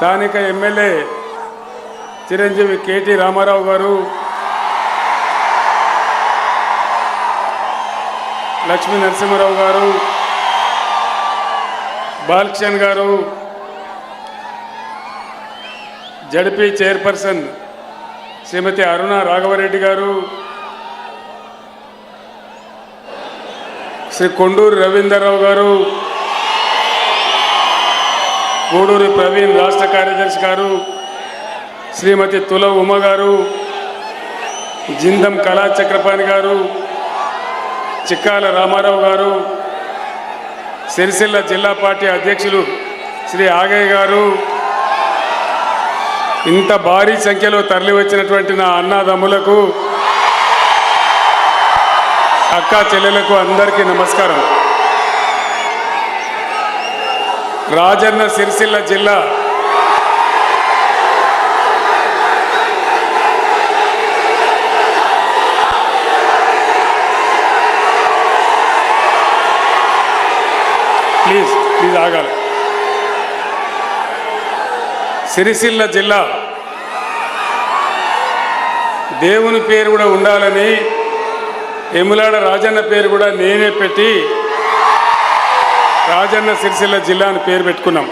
స్థానిక MLA Chiranjeevi KT Ramarao గారు లక్ష్మీ నరసింహారావు గారు బాలకిషన్ గారు జడ్పీ చైర్పర్సన్ శ్రీమతి అరుణ రాఘవరెడ్డి గారు శ్రీ కొండూరు రవీందర్రావు గారు గూడూరి ప్రవీణ్ రాష్ట్ర కార్యదర్శి గారు శ్రీమతి తుల ఉమ గారు జిందం కళా చక్రపాణి గారు చిక్కాల రామారావు గారు సిరిసిల్ల జిల్లా పార్టీ అధ్యక్షులు శ్రీ ఆగయ్య గారు. ఇంత భారీ సంఖ్యలో తరలివచ్చినటువంటి నా అన్నదమ్ములకు అక్క చెల్లెలకు అందరికీ నమస్కారం. రాజన్న సిరిసిల్ల జిల్లా. ప్లీజ్ ప్లీజ్ ఆగాలి. సిరిసిల్ల జిల్లా. దేవుని పేరు కూడా ఉండాలని ఎములాడ రాజన్న పేరు కూడా నేనే పెట్టి రాజన్న సిరిసిల్ల జిల్లా అని పేరు పెట్టుకున్నాం.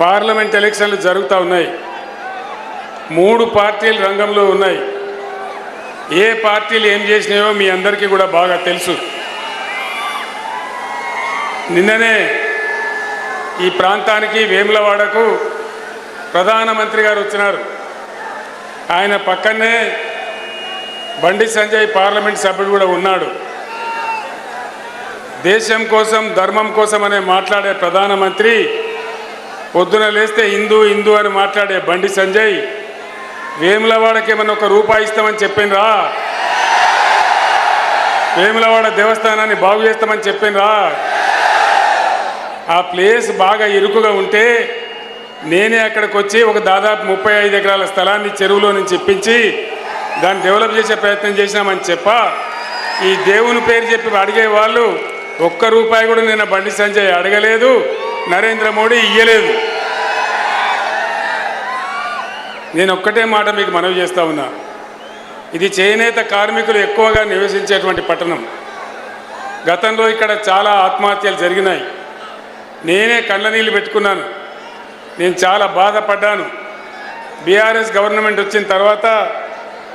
పార్లమెంట్ ఎలక్షన్లు జరుగుతూ ఉన్నాయి. మూడు పార్టీలు రంగంలో ఉన్నాయి. ఏ పార్టీలు ఏం చేసినాయో మీ అందరికీ కూడా బాగా తెలుసు. నిన్ననే ఈ ప్రాంతానికి వేములవాడకు ప్రధానమంత్రి గారు వచ్చినారు. ఆయన పక్కనే బండి సంజయ్ పార్లమెంట్ సభ్యుడు కూడా ఉన్నాడు. దేశం కోసం ధర్మం కోసం అనే మాట్లాడే ప్రధానమంత్రి పొద్దున లేస్తే హిందూ హిందూ అని మాట్లాడే బండి సంజయ్ వేములవాడకి ఏమైనా ఒక రూపాయి ఇస్తామని చెప్పిండ్రా? వేములవాడ దేవస్థానాన్ని బాగు చేస్తామని చెప్పిండ్రా? ఆ ప్లేస్ బాగా ఇరుకుగా ఉంటే నేనే అక్కడికి వచ్చి ఒక దాదాపు ముప్పై ఐదు ఎకరాల స్థలాన్ని చెరువులో నుంచి ఇప్పించి దాన్ని డెవలప్ చేసే ప్రయత్నం చేసినామని చెప్ప. ఈ దేవుని పేరు చెప్పి అడిగే వాళ్ళు ఒక్క రూపాయి కూడా నిన్న బండి సంజయ్ అడగలేదు నరేంద్ర మోడీ ఇయ్యలేదు. నేను ఒక్కటే మాట మీకు మనవి చేస్తా ఉన్నా. ఇది చేనేత కార్మికులు ఎక్కువగా నివసించేటువంటి పట్టణం. గతంలో ఇక్కడ చాలా ఆత్మహత్యలు జరిగినాయి. నేనే కళ్ళ నీళ్ళు పెట్టుకున్నాను. నేను చాలా బాధపడ్డాను. బీఆర్ఎస్ గవర్నమెంట్ వచ్చిన తర్వాత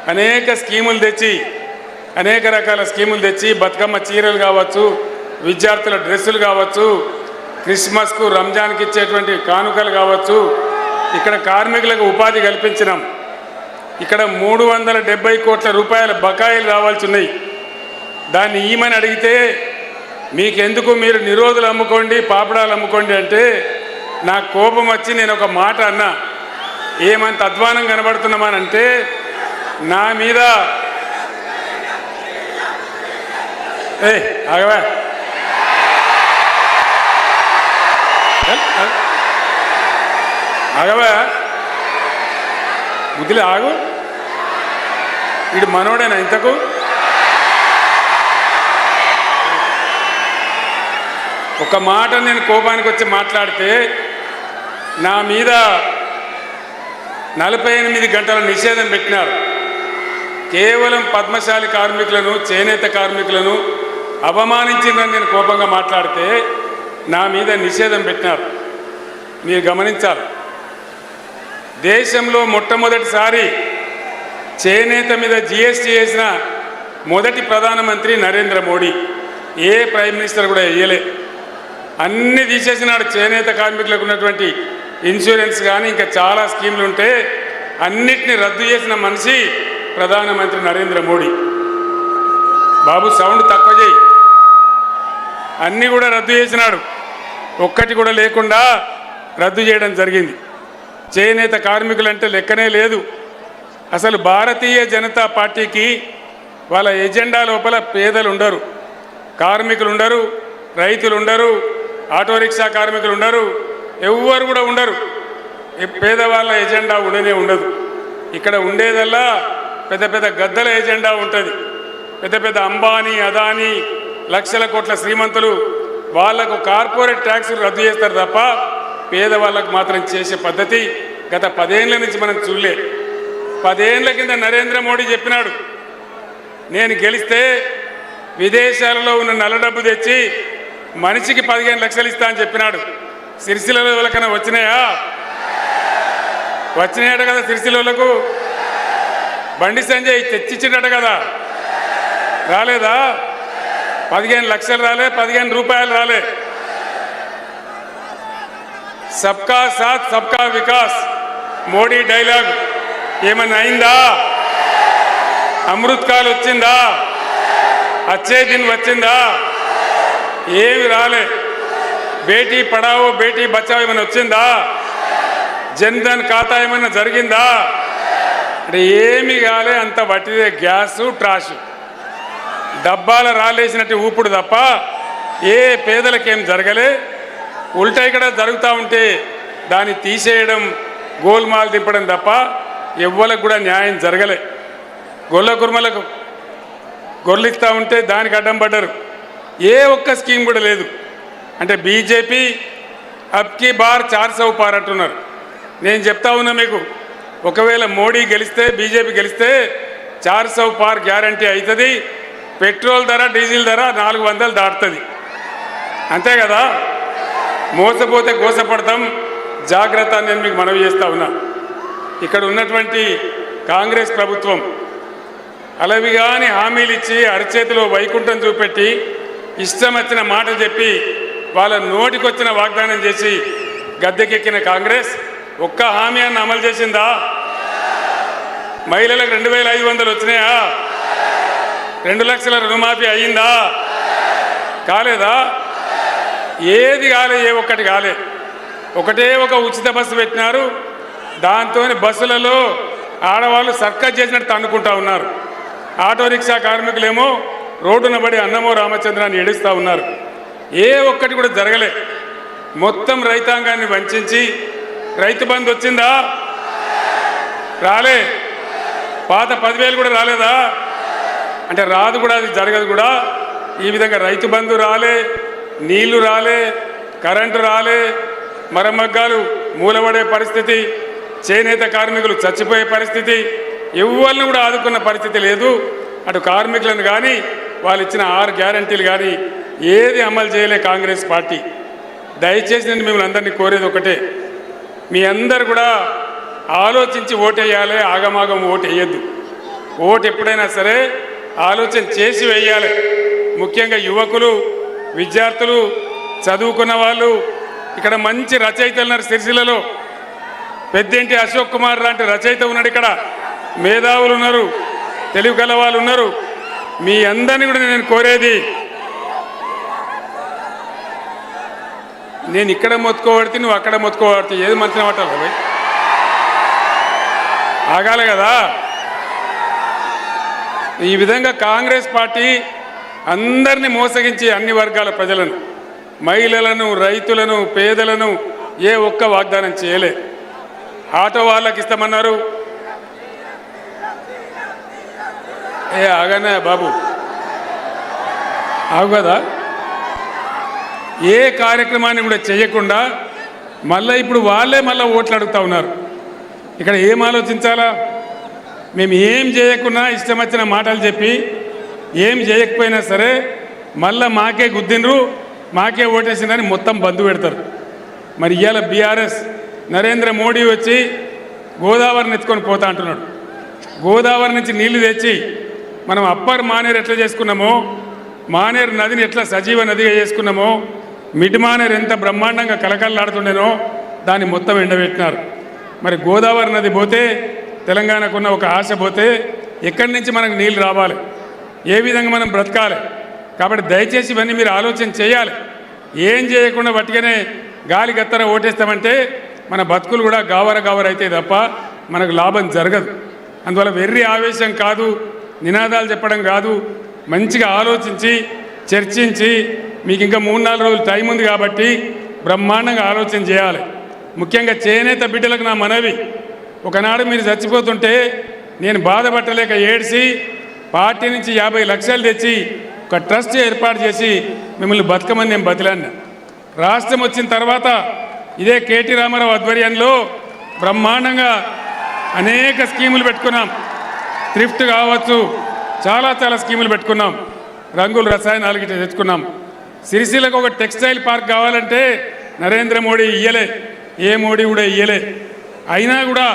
అనేక స్కీములు తెచ్చి అనేక రకాల స్కీములు తెచ్చి బతుకమ్మ చీరలు కావచ్చు విద్యార్థుల డ్రెస్సులు కావచ్చు క్రిస్మస్కు రంజాన్కి ఇచ్చేటువంటి కానుకలు కావచ్చు ఇక్కడ కార్మికులకు ఉపాధి కల్పించినాం. ఇక్కడ మూడు వందల డెబ్బై కోట్ల రూపాయల బకాయిలు రావాల్సి ఉన్నాయి. దాన్ని ఈమని అడిగితే మీకెందుకు మీరు నిరోధులు అమ్ముకోండి పాపడాలు అమ్ముకోండి అంటే నాకు కోపం వచ్చి నేను ఒక మాట అన్నా. ఏమంత అధ్వానం కనబడుతున్నామనంటే నా మీద ఏ ఆగవా చల్, ఆగు. ఆగవా బుద్ధిలే ఆగు వీడు మనోడేనా ఇంతకు ఒక మాట నేను కోపానికి వచ్చి మాట్లాడితే నా మీద నలభై ఎనిమిది గంటల నిషేధం పెట్టినారు కేవలం పద్మశాలి కార్మికులను చేనేత కార్మికులను అవమానించిందని నేను కోపంగా మాట్లాడితే నా మీద నిషేధం పెట్టినారు. మీరు గమనించాలి. దేశంలో మొట్టమొదటిసారి చేనేత మీద జిఎస్టీ వేసిన మొదటి ప్రధానమంత్రి నరేంద్ర మోడీ. ఏ ప్రైమ్ మినిస్టర్ కూడా వేయలే. అన్ని తీసేసినాడు చేనేత కార్మికులకు ఉన్నటువంటి ఇన్సూరెన్స్ కానీ ఇంకా చాలా స్కీములు ఉంటే అన్నిటిని రద్దు చేసిన మనిషి ప్రధానమంత్రి నరేంద్ర మోడీ. బాబు సౌండ్ తక్కువ చేయి. అన్నీ కూడా రద్దు చేసినాడు. ఒక్కటి కూడా లేకుండా రద్దు చేయడం జరిగింది. చేనేత కార్మికులంటే లెక్కనే లేదు. అసలు భారతీయ జనతా పార్టీకి వాళ్ళ ఎజెండా లోపల పేదలు ఉండరు. కార్మికులు ఉండరు రైతులు ఉండరు ఆటో రిక్షా కార్మికులు ఉండరు ఎవ్వరు కూడా ఉండరు. పేదవాళ్ళ ఎజెండా ఉండనే ఉండదు. ఇక్కడ ఉండేదల్లా పెద్ద పెద్ద గద్దల ఎజెండా ఉంటుంది. పెద్ద పెద్ద అంబానీ అదానీ లక్షల కోట్ల శ్రీమంతులు వాళ్ళకు కార్పొరేట్ ట్యాక్సులు రద్దు చేస్తారు తప్ప పేదవాళ్ళకు మాత్రం చేసే పద్ధతి గత పదేళ్ళ నుంచి మనం చూడలే. పదేళ్ళ కింద నరేంద్ర మోడీ చెప్పినాడు నేను గెలిస్తే విదేశాలలో ఉన్న నల్ల డబ్బు తెచ్చి మనిషికి పదిహేను లక్షలు ఇస్తా అని చెప్పినాడు. సిరిసిల్లలో ఎవరికైనా వచ్చినాయా? వచ్చినాయట కదా సిరిసిల్లకు బండి సంజయ్ తెచ్చిచ్చినట కదా. రాలేదా? పదిహేను లక్షలు రాలే పదిహేను రూపాయలు రాలే. సబ్కా సాత్ సబ్కా వికాస్. మోడీ డైలాగ్ ఏమన్నా అయిందా? అమృత్ కాల్ వచ్చిందా? అచ్చే దిన్ వచ్చిందా? ఏమి రాలే. బేటీ పడావో బేటీ బచావో ఏమైనా వచ్చిందా? జన్ధన్ ఖాతా ఏమైనా జరిగిందా? అంటే ఏమి కాలే అంత వట్టిదే గ్యాసు ట్రాషు. డబ్బాల రాలేసినట్టు ఊపుడు తప్ప ఏ పేదలకేం జరగలే. ఉల్టా ఇక్కడ జరుగుతూ ఉంటే దాన్ని తీసేయడం గోల్మాల్ దింపడం తప్ప ఎవ్వలకు కూడా న్యాయం జరగలే. గొల్ల కుర్మలకు గొర్రెలు ఉంటే దానికి అడ్డం పడ్డరు. ఏ ఒక్క స్కీమ్ కూడా లేదు. అంటే బీజేపీ అప్కి బార్ చార్ సౌ పార్ అంటున్నారు. నేను చెప్తా ఉన్నా మీకు ఒకవేళ మోడీ గెలిస్తే బీజేపీ గెలిస్తే చార్ సౌ పార్ గ్యారంటీ అవుతుంది. పెట్రోల్ ధర డీజిల్ ధర నాలుగు వందలు దాటుతుంది. అంతే కదా? మోసపోతే కోసపడతాం జాగ్రత్త అని నేను మీకు మనవి చేస్తా ఉన్నా. ఇక్కడ ఉన్నటువంటి కాంగ్రెస్ ప్రభుత్వం అలవిగాని హామీలు ఇచ్చి అరచేతిలో వైకుంఠం చూపెట్టి ఇష్టం వచ్చిన మాట చెప్పి వాళ్ళ నోటికొచ్చిన వాగ్దానం చేసి గద్దెకెక్కిన కాంగ్రెస్ ఒక్క హామీ అన్న అమలు చేసిందా? మహిళలకు రెండు వేల ఐదు వందలు వచ్చినాయా? రెండు లక్షల రుణమాఫీ అయ్యిందా? కాలేదా? ఏది కాలే ఏ ఒక్కటి కాలే. ఒకటే ఒక ఉచిత బస్సు పెట్టినారు. దాంతో బస్సులలో ఆడవాళ్ళు సర్కస్ చేసినట్టు తన్నుకుంటా ఉన్నారు. ఆటో రిక్షా కార్మికులేమో రోడ్డున పడి అన్నమో రామచంద్రాన్ని ఏడుస్తూ ఉన్నారు. ఏ ఒక్కటి కూడా జరగలే. మొత్తం రైతాంగాన్ని వంచి రైతు బంధు వచ్చిందా? రాలే. పాత పదివేలు కూడా రాలేదా? అంటే రాదు కూడా అది జరగదు కూడా. ఈ విధంగా రైతు బంధు రాలే నీళ్ళు రాలే కరెంటు రాలే మరమగ్గాలు మూలబడే పరిస్థితి చేనేత కార్మికులు చచ్చిపోయే పరిస్థితి ఎవరిని కూడా ఆదుకున్న పరిస్థితి లేదు. అటు కార్మికులను కానీ వాళ్ళు ఇచ్చిన ఆరు గ్యారంటీలు కానీ ఏది అమలు చేయలే కాంగ్రెస్ పార్టీ. దయచేసి నేను మిమ్మల్ని అందరినీ కోరేది ఒకటే. మీ అందరు కూడా ఆలోచించి ఓటేయాలి ఆగమాగం ఓటు వేయద్దు. ఓటు ఎప్పుడైనా సరే ఆలోచన చేసి వేయాలి. ముఖ్యంగా యువకులు విద్యార్థులు చదువుకున్న వాళ్ళు ఇక్కడ మంచి రచయితలు ఉన్నారు సిరిసిల్లలో. పెద్దేంటి అశోక్ కుమార్ లాంటి రచయిత ఉన్నాడు ఇక్కడ. మేధావులు ఉన్నారు తెలివి గల వాళ్ళు ఉన్నారు. మీ అందరినీ కూడా నేను కోరేది నేను ఇక్కడ మొత్తుకోబడితే నువ్వు అక్కడ మొత్తుకోబడితే ఏది మంచిగా పట్టాలి ఆగాలి కదా? ఈ విధంగా కాంగ్రెస్ పార్టీ అందరినీ మోసగించి అన్ని వర్గాల ప్రజలను మహిళలను రైతులను పేదలను ఏ ఒక్క వాగ్దానం చేయలే. ఆటో వాళ్ళకి ఇస్తామన్నారు. ఏ ఆగానే బాబు. ఆగు కదా. ఏ కార్యక్రమాన్ని కూడా చేయకుండా మళ్ళీ ఇప్పుడు వాళ్ళే మళ్ళీ ఓట్లు అడుగుతా ఉన్నారు. ఇక్కడ ఏం ఆలోచించాలా? మేము ఏం చేయకున్నా ఇష్టం వచ్చిన మాటలు చెప్పి ఏం చేయకపోయినా సరే మళ్ళా మాకే గుద్దినరు మాకే ఓటేసిందని మొత్తం బంధు పెడతారు. మరి ఇవాళ బీఆర్ఎస్ నరేంద్ర మోడీ వచ్చి గోదావరిని ఎత్తుకొని పోతా అంటున్నాడు. గోదావరి నుంచి నీళ్ళు తెచ్చి మనం అప్పర్ మానేరు ఎట్లా చేసుకున్నామో మానేరు నదిని ఎట్లా సజీవ నదిగా చేసుకున్నామో మిడ్ మానేరు ఎంత బ్రహ్మాండంగా కలకల్లాడుతుండేనో దాన్ని మొత్తం ఎండబెట్టినారు. మరి గోదావరి నది పోతే తెలంగాణకున్న ఒక ఆశ పోతే ఎక్కడి నుంచి మనకు నీళ్ళు రావాలి. ఏ విధంగా మనం బ్రతకాలి? కాబట్టి దయచేసి ఇవన్నీ మీరు ఆలోచన చేయాలి. ఏం చేయకుండా పట్టుకనే గాలి గత్తర ఓటేస్తామంటే మన బతుకులు కూడా గావర గావర అయితే తప్ప మనకు లాభం జరగదు. అందువల్ల వెర్రి ఆవేశం కాదు నినాదాలు చెప్పడం కాదు. మంచిగా ఆలోచించి చర్చించి మీకు ఇంకా మూడు నాలుగు రోజులు టైం ఉంది కాబట్టి బ్రహ్మాండంగా ఆలోచన చేయాలి. ముఖ్యంగా చేనేత బిడ్డలకు నా మనవి. ఒకనాడు మీరు చచ్చిపోతుంటే నేను బాధపట్టలేక ఏడ్చి పార్టీ నుంచి యాభై లక్షలు తెచ్చి ఒక ట్రస్ట్ ఏర్పాటు చేసి మిమ్మల్ని బతకమని నేను బతిలాడినా రాష్ట్రం వచ్చిన తర్వాత ఇదే కేటీ రామారావు ఆధ్వర్యంలో బ్రహ్మాండంగా అనేక స్కీములు పెట్టుకున్నాం. థ్రిఫ్ట్ కావచ్చు చాలా చాలా స్కీములు పెట్టుకున్నాం. రంగులు రసాయనాలు గిట్ట తెచ్చుకున్నాం. సిరిసిల్లకు ఒక టెక్స్టైల్ పార్క్ కావాలంటే నరేంద్ర మోడీ ఇయ్యలే ఏ మోడీ కూడా ఇయ్యలే. అయినా కూడా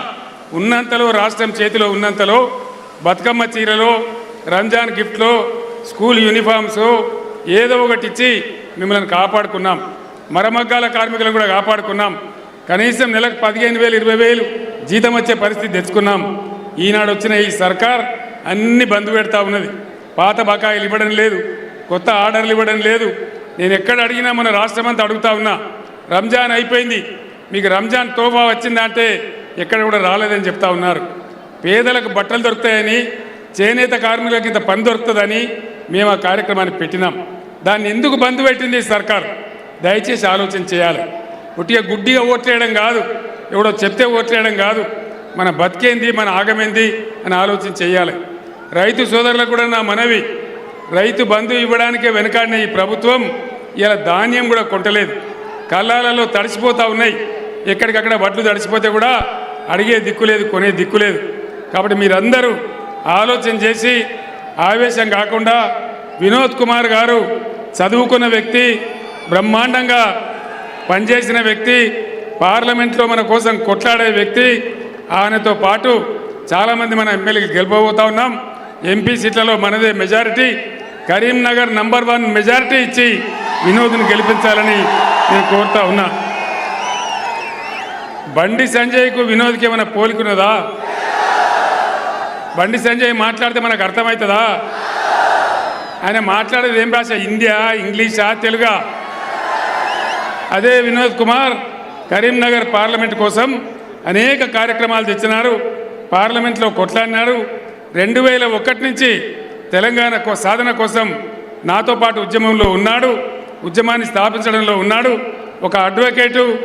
ఉన్నంతలో రాష్ట్రం చేతిలో ఉన్నంతలో బతుకమ్మ చీరలో రంజాన్ గిఫ్ట్లో స్కూల్ యూనిఫామ్స్ ఏదో ఒకటి ఇచ్చి మిమ్మల్ని కాపాడుకున్నాం. మరమగ్గాల కార్మికులను కూడా కాపాడుకున్నాం. కనీసం నెలకు పదిహేను వేలు ఇరవై వేలు జీతం వచ్చే పరిస్థితి తెచ్చుకున్నాం. ఈనాడు వచ్చిన ఈ సర్కార్ అన్ని బంద్ పెడతా ఉన్నది. పాత బకాయిలు ఇవ్వడం లేదు. కొత్త ఆర్డర్లు ఇవ్వడం లేదు. నేను ఎక్కడ అడిగినా మన రాష్ట్రం అంతా అడుగుతా ఉన్నా. రంజాన్ అయిపోయింది. మీకు రంజాన్ తోఫా వచ్చిందంటే ఎక్కడ కూడా రాలేదని చెప్తా ఉన్నారు. పేదలకు బట్టలు దొరుకుతాయని చేనేత కార్మికులకు ఇంత పని దొరుకుతుందని మేము ఆ కార్యక్రమాన్ని పెట్టినాం. దాన్ని ఎందుకు బంద్ పెట్టింది సర్కార్? దయచేసి ఆలోచన చేయాలి. ఉట్టిగా గుడ్డిగా ఓట్లేయడం కాదు. ఎవడో చెప్తే ఓట్లేయడం కాదు. మన బతికేంది మన ఆగమేంది అని ఆలోచన చేయాలి. రైతు సోదరులకు కూడా నా మనవి. రైతు బంధు ఇవ్వడానికే వెనకాడిన ఈ ప్రభుత్వం ఇలా ధాన్యం కూడా కొంటలేదు. కళ్ళాలలో తడిసిపోతూ ఉన్నాయి. ఎక్కడికక్కడ వడ్లు తడిసిపోతే కూడా అడిగే దిక్కు లేదు కొనే దిక్కు లేదు. కాబట్టి మీరందరూ ఆలోచన చేసి ఆవేశం కాకుండా వినోద్ కుమార్ గారు చదువుకున్న వ్యక్తి బ్రహ్మాండంగా పనిచేసిన వ్యక్తి పార్లమెంట్లో మన కోసం కొట్లాడే వ్యక్తి ఆయనతో పాటు చాలామంది మన ఎమ్మెల్యేకి గెలిపోబోతా ఉన్నాం. ఎంపీ సీట్లలో మనదే majority. Karimnagar number one majority ఇచ్చి వినోద్ని గెలిపించాలని నేను కోరుతా ఉన్నా. బండి సంజయ్కు వినోద్కి ఏమైనా పోలికున్నదా? బండి సంజయ్ మాట్లాడితే మనకు అర్థమవుతుందా? ఆయన మాట్లాడేది ఏం భాష? హిందీయా ఇంగ్లీషా తెలుగా? అదే వినోద్ కుమార్ కరీంనగర్ పార్లమెంట్ కోసం అనేక కార్యక్రమాలు తెచ్చినారు. పార్లమెంట్లో కొట్లాడినారు. రెండు వేల ఒకటి నుంచి తెలంగాణ కో- సాధన కోసం నాతో పాటు ఉద్యమంలో ఉన్నాడు. ఉద్యమాన్ని స్థాపించడంలో ఉన్నాడు. ఒక అడ్వకేటు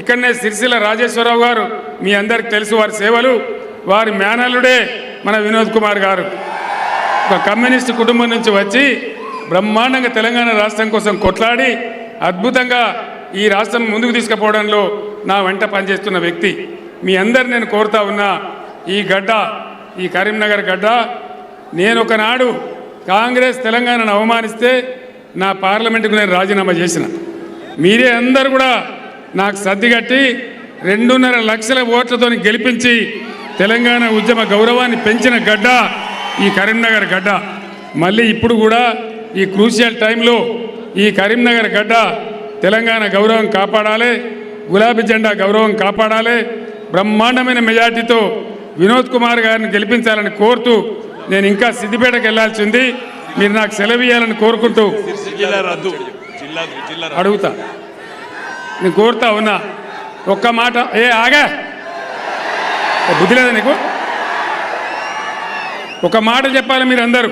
ఇక్కడనే సిరిసిల్ల రాజేశ్వరరావు గారు మీ అందరికి తెలుసు వారి సేవలు వారి మేనల్లుడే మన వినోద్ కుమార్ గారు. ఒక కమ్యూనిస్ట్ కుటుంబం నుంచి వచ్చి బ్రహ్మాండంగా తెలంగాణ రాష్ట్రం కోసం కొట్లాడి అద్భుతంగా ఈ రాష్ట్రం ముందుకు తీసుకుపోవడంలో నా వెంట పనిచేస్తున్న వ్యక్తి. మీ అందరు నేను కోరుతా ఉన్నా ఈ గడ్డ ఈ కరీంనగర్ గడ్డ నేను ఒకనాడు కాంగ్రెస్ తెలంగాణను అవమానిస్తే నా పార్లమెంటుకు నేను రాజీనామా చేసిన. మీరే అందరు కూడా నాకు సర్దిగట్టి రెండున్నర లక్షల ఓట్లతో గెలిపించి తెలంగాణ ఉద్యమ గౌరవాన్ని పెంచిన గడ్డ ఈ కరీంనగర్ గడ్డ. మళ్ళీ ఇప్పుడు కూడా ఈ క్రూషియల్ టైంలో ఈ కరీంనగర్ గడ్డ తెలంగాణ గౌరవం కాపాడాలి గులాబీ జెండా గౌరవం కాపాడాలి బ్రహ్మాండమైన మెజార్టీతో వినోద్ కుమార్ గారిని గెలిపించాలని కోరుతూ నేను ఇంకా సిద్దిపేటకు వెళ్ళాల్సి ఉంది మీరు నాకు సెలవు ఇవ్వాలని కోరుకుంటూ. అడుగుతా. నేను కోరుతా ఉన్నా. ఒక్క మాట. ఏ ఆగా. బుద్ధి లేదా నీకు? ఒక మాట చెప్పాలి మీరందరూ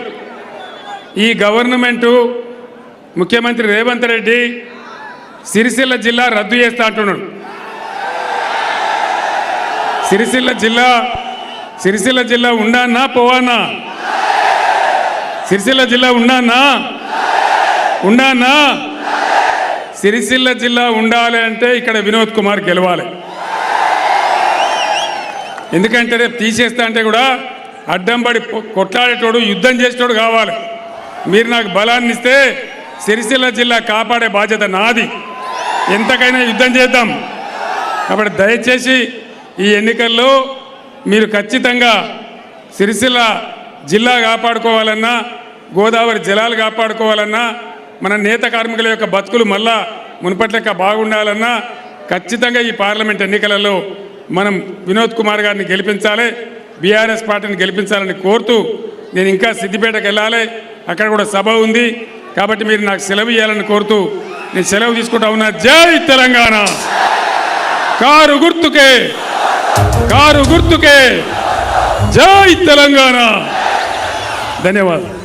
ఈ గవర్నమెంటు ముఖ్యమంత్రి రేవంత్ రెడ్డి సిరిసిల్ల జిల్లా రద్దు చేస్తా అంటున్నాడు. సిరిసిల్ల జిల్లా సిరిసిల్ల జిల్లా ఉండానా పోవానా? సిరిసిల్ల జిల్లా ఉండానా? ఉండానా? సిరిసిల్ల జిల్లా ఉండాలి అంటే ఇక్కడ వినోద్ కుమార్ గెలవాలి. ఎందుకంటే రేపు తీసేస్తా అంటే కూడా అడ్డంబడి కొట్లాడేటోడు యుద్ధం చేసేటోడు కావాలి. మీరు నాకు బలాన్ని ఇస్తే సిరిసిల్ల జిల్లా కాపాడే బాధ్యత నాది. ఎంతకైనా యుద్ధం చేద్దాం. కాబట్టి దయచేసి ఈ ఎన్నికల్లో మీరు ఖచ్చితంగా సిరిసిల్ల జిల్లా కాపాడుకోవాలన్నా గోదావరి జలాలు కాపాడుకోవాలన్నా మన నేత కార్మికుల యొక్క బతుకులు మళ్ళా మునుపట్లెక్క బాగుండాలన్నా ఖచ్చితంగా ఈ పార్లమెంట్ ఎన్నికలలో మనం వినోద్ కుమార్ గారిని గెలిపించాలి బీఆర్ఎస్ పార్టీని గెలిపించాలని కోరుతూ నేను ఇంకా సిద్దిపేటకు వెళ్ళాలి. అక్కడ కూడా సభ ఉంది. కాబట్టి మీరు నాకు సెలవు ఇవ్వాలని కోరుతూ నేను సెలవు తీసుకుంటా ఉన్నా. జై తెలంగాణ! కారు గుర్తుకే! కారు గుర్తుకే! జై తెలంగాణ! ధన్యవాదాలు.